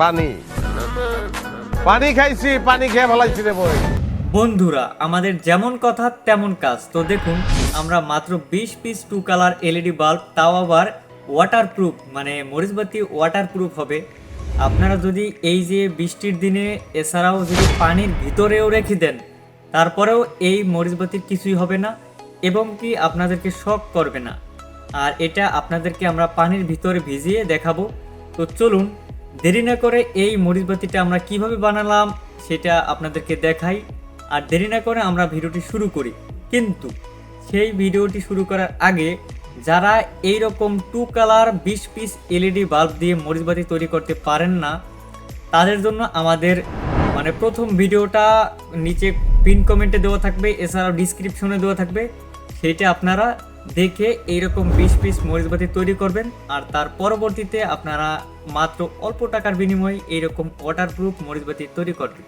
পানি। পানি খাইছি, পানি খেয়ে ভালাইছি রে বই। বন্ধুরা, আমাদের যেমন কথা তেমন কাজ। তো দেখুন, আমরা মাত্র বিশ piece two colour LED bulb তাও আবার ওয়াটারপ্রুফ মানে মরিচবাতি ওয়াটারপ্রুফ হবে। আপনারা যদি এই যে বৃষ্টির দিনে এছাড়াও যদি পানির ভিতরেও রেখে দেন, তারপরেও এই মরিচবাতির কিছুই হবে না এবং কি আপনাদেরকে শক করবে না। আর এটা আপনাদেরকে আমরা পানির ভিতরে ভিজিয়ে দেখাবো। তো চলুন দেরি না করে এই মরিচবাতিটা আমরা কীভাবে বানালাম সেটা আপনাদেরকে দেখাই। আর দেরি না করে আমরা ভিডিওটি শুরু করি। কিন্তু সেই ভিডিওটি শুরু করার আগে যারা এই রকম টু কালার বিশ পিস এলইডি বাল্ব দিয়ে মরিচবাতি তৈরি করতে পারেন না, তাদের জন্য আমাদের মানে প্রথম ভিডিওটা নিচে পিন কমেন্টে দেওয়া থাকবে, এছাড়াও ডিসক্রিপশনে দেওয়া থাকবে। সেটা আপনারা দেখে এইরকম বিশ পিস মরিচবাতি তৈরি করবেন। আর তার পরবর্তীতে আপনারা মাত্র অল্প টাকার বিনিময়ে এইরকম ওয়াটারপ্রুফ মরিচবাতি তৈরি করবেন।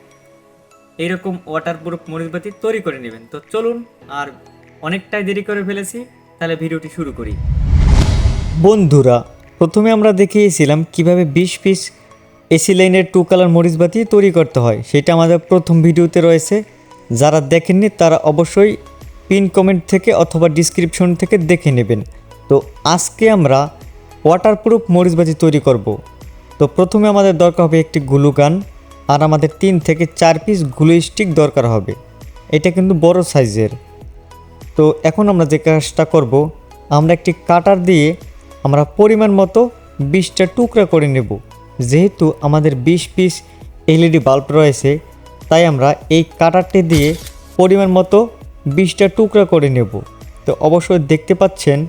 এইরকম ওয়াটারপ্রুফ মরিচবাতি তৈরি করে নেবেন। তো চলুন, আর অনেকটাই দেরি করে ফেলেছি, তাহলে ভিডিওটি শুরু করি। বন্ধুরা, প্রথমে আমরা দেখিয়েছিলাম কীভাবে বিশ পিস এসি লাইনের টু কালার মরিচবাতি তৈরি করতে হয়। সেটা আমাদের প্রথম ভিডিওতে রয়েছে। যারা দেখেননি, তারা অবশ্যই পিন কমেন্ট থেকে অথবা ডিসক্রিপশন থেকে দেখে নেবেন। তো আজকে আমরা ওয়াটারপ্রুফ মরিচবাতি তৈরি করব। তো প্রথমে আমাদের দরকার হবে একটি গ্লু গান, আর আমাদের তিন থেকে চার পিস গ্লু স্টিক দরকার হবে। এটা কিন্তু বড় সাইজের তো এখন আমরা যে কাজটা করব, আমরা একটি কাটার দিয়ে আমরা পরিমাণ মতো বিশটা টুকরা করে নেব। যেহেতু আমাদের বিশ পিস এলইডি বাল্ব রয়েছে, তাই আমরা এই কাটারটি দিয়ে পরিমাণ মতো বিশটা টুকরা করে নেব। তো অবশ্যই দেখতে পাচ্ছেন,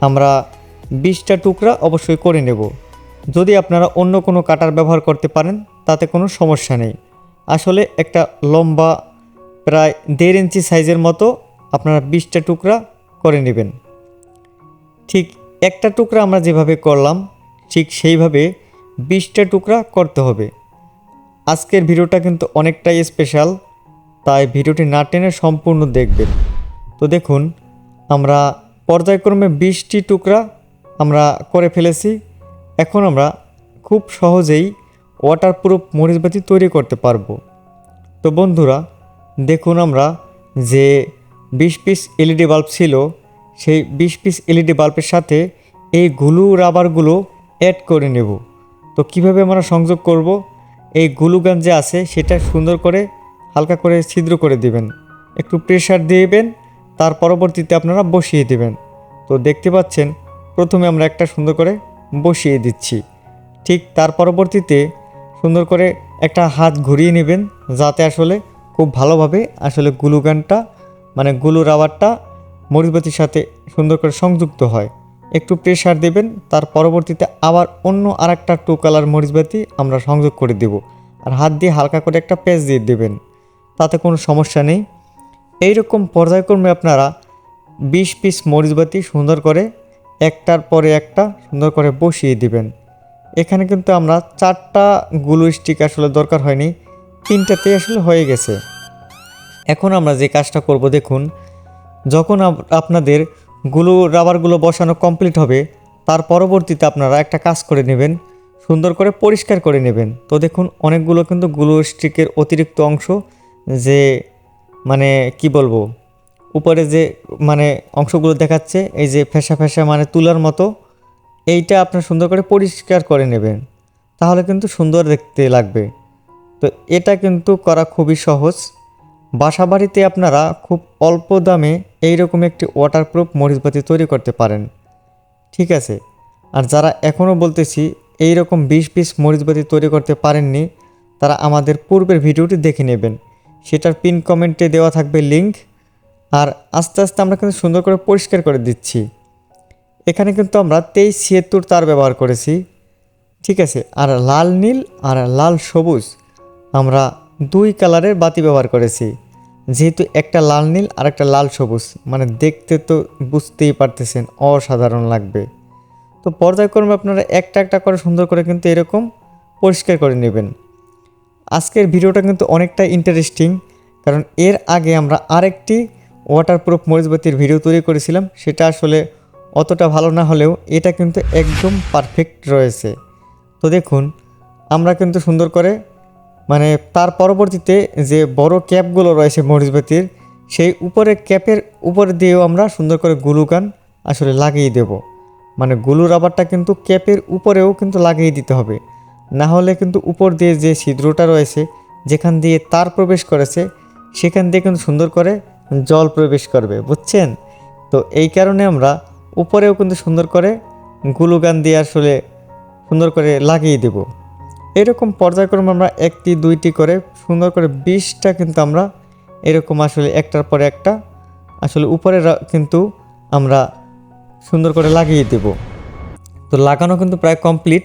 আমরা বিশটা টুকরা অবশ্যই করে নেব। যদি আপনারা অন্য কোনো কাটার ব্যবহার করতে পারেন, তাতে কোনো সমস্যা নেই। আসলে একটা লম্বা, প্রায় দেড় ইঞ্চি সাইজের মতো আপনারা বিশটা টুকরা করে নেবেন। ঠিক একটা টুকরা আমরা যেভাবে করলাম, ঠিক সেইভাবে বিশটা টুকরা করতে হবে। আজকের ভিডিওটা কিন্তু অনেকটাই স্পেশাল তাই ভিডিওটি না টেনে সম্পূর্ণ দেখবেন। তো দেখুন, আমরা পর্যায়ক্রমে বিশটি টুকরা আমরা করে ফেলেছি। এখন আমরা খুব সহজেই ওয়াটারপ্রুফ মরিচবাতি তৈরি করতে পারব। তো বন্ধুরা, দেখুন আমরা যে বিশ পিস এলইডি বাল্ব ছিল, সেই বিশ পিস এলইডি বাল্বের সাথে এই গুলু রাবারগুলো অ্যাড করে নেব। তো কীভাবে আমরা সংযোগ করব? এই গুলু গান যে আছে, সেটা সুন্দর করে হালকা করে ছিদ্র করে দিবেন। একটু প্রেশার দিবেন, তার পরবর্তীতে আপনারা বসিয়ে দিবেন। তো দেখতে পাচ্ছেন, প্রথমে আমরা একটা সুন্দর করে বসিয়ে দিচ্ছি। ঠিক তার পরবর্তীতে সুন্দর করে একটা হাত ঘুরিয়ে নেবেন, যাতে আসলে খুব ভালোভাবে আসলে গুলু গানটা মানে গুলু রাবারটা মরিচবাতির সাথে সুন্দর করে সংযুক্ত হয়। একটু প্রেশার দেবেন, তার পরবর্তীতে আবার অন্য আরেকটা টু কালার মরিচবাতি আমরা সংযোগ করে দেব। আর হাত দিয়ে হালকা করে একটা পেঁচ দিয়ে দেবেন। তাতে কোনো সমস্যা নেই। এইরকম পর্যায়ক্রমে আপনারা বিশ পিস মরিচবাতি সুন্দর করে একটার পরে একটা সুন্দর করে বসিয়ে দিবেন। এখানে কিন্তু আমরা চারটা গ্লু স্টিক আসলে দরকার হয়নি, তিনটাতেই আসলে হয়ে গেছে। এখন আমরা যে কাজটা করব দেখুন, যখন আপ- আপনাদেরগুলো রাবারগুলো বসানো কমপ্লিট হবে, তার পরবর্তীতে আপনারা একটা কাজ করে নেবেন, সুন্দর করে পরিষ্কার করে নেবেন। তো দেখুন, অনেকগুলো কিন্তু গ্লু স্টিকের অতিরিক্ত অংশ যে মানে কি বলব? উপরে যে মানে অংশগুলো দেখাচ্ছে, এই যে ফেসা ফেসা মানে তুলার মতো, এইটা আপনার সুন্দর করে পরিষ্কার করে নেবেন। তাহলে কিন্তু সুন্দর দেখতে লাগবে। তো এটা কিন্তু করা খুবই সহজ। বাসা বাড়িতে আপনারা খুব অল্প দামে এইরকম একটি ওয়াটারপ্রুফ মরিচবাতি তৈরি করতে পারেন। ঠিক আছে? আর যারা এখনও বলতেছি এই রকম বিশ পিস মরিচবাতি তৈরি করতে পারেননি, তারা আমাদের পূর্বের ভিডিওটি দেখে নেবেন। সেটার পিন কমেন্টে দেওয়া থাকবে লিঙ্ক আর আস্তে আস্তে আমরা কিন্তু সুন্দর করে পরিষ্কার করে দিচ্ছি। এখানে কিন্তু আমরা তেইশ ছিয়াত্তর তার ব্যবহার করেছি। ঠিক আছে, আর লাল নীল আর লাল সবুজ আমরা দুই কালারের বাতি ব্যবহার করেছি। যেহেতু একটা লাল নীল আর একটা লাল সবুজ মানে দেখতে তো বুঝতেই পারতেছেন, অসাধারণ লাগবে। তো পর্যায়ক্রমে আপনারা একটা একটা করে সুন্দর করে কিন্তু এরকম পরিষ্কার করে নেবেন। আজকের ভিডিওটা কিন্তু অনেকটা ইন্টারেস্টিং কারণ এর আগে আমরা আরেকটি ওয়াটারপ্রুফ মরিচবাতির ভিডিও তৈরি করেছিলাম, সেটা আসলে অতটা ভালো না হলেও এটা কিন্তু একদম পারফেক্ট রয়েছে। তো দেখুন, আমরা কিন্তু সুন্দর করে মানে তার পরবর্তীতে যে বড় ক্যাপগুলো রয়েছে মরিচবাতির, সেই উপরে ক্যাপের উপর দিয়েও আমরা সুন্দর করে গ্লুগান আসলে লাগিয়ে দেব। মানে গ্লু রাবারটা কিন্তু ক্যাপের উপরেও কিন্তু লাগিয়ে দিতে হবে। না হলে কিন্তু উপর দিয়ে যে ছিদ্রটা রয়েছে, যেখান দিয়ে তার প্রবেশ করেছে, সেখান দিয়ে কিন্তু সুন্দর করে জল প্রবেশ করবে, বুঝছেন? তো এই কারণে আমরা উপরেও কিন্তু সুন্দর করে গ্লুগান দিয়ে আসলে সুন্দর করে লাগিয়ে দেব। এরকম পর্যায়ক্রমে আমরা একটি, দুইটি করে সুন্দর করে বিশটা কিন্তু আমরা এরকম আসলে একটার পরে একটা আসলে উপরে কিন্তু আমরা সুন্দর করে লাগিয়ে দেব। তো লাগানো কিন্তু প্রায় কমপ্লিট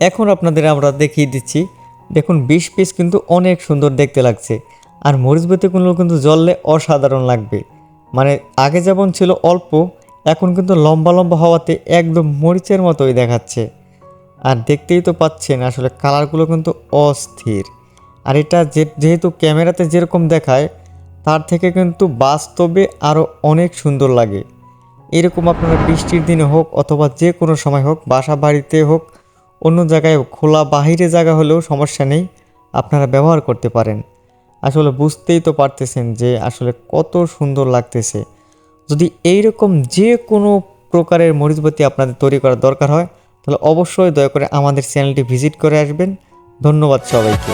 এখন আপনাদের আমরা দেখিয়ে দিচ্ছি। দেখুন, বিশ পিস কিন্তু অনেক সুন্দর দেখতে লাগছে। আর মরিচবাতিগুলো কিন্তু জললে অসাধারণ লাগবে। মানে আগে যেমন ছিল অল্প, এখন কিন্তু লম্বা লম্বা হওয়াতে একদম মরিচের মতোই দেখাচ্ছে। আর দেখতেই তো পাচ্ছেন, আসলে কালারগুলো কিন্তু অস্থির। আর এটা যে, যেহেতু ক্যামেরাতে যেরকম দেখায়, তার থেকে কিন্তু বাস্তবে আরও অনেক সুন্দর লাগে। এরকম আপনারা বৃষ্টির দিনে হোক অথবা যে কোনো সময় হোক, বাসা বাড়িতে হোক অন্য জায়গায় খোলা বাহিরে জায়গা হলেও সমস্যা নেই, আপনারা ব্যবহার করতে পারেন। আসলে বুঝতেই তো পারতেছেন যে আসলে কত সুন্দর লাগতেছে। যদি এই রকম যে কোনো প্রকারের মরিচবাতি আপনাদের তৈরি করার দরকার হয়, তাহলে অবশ্যই দয়া করে আমাদের চ্যানেলটি ভিজিট করে আসবেন। ধন্যবাদ সবাইকে।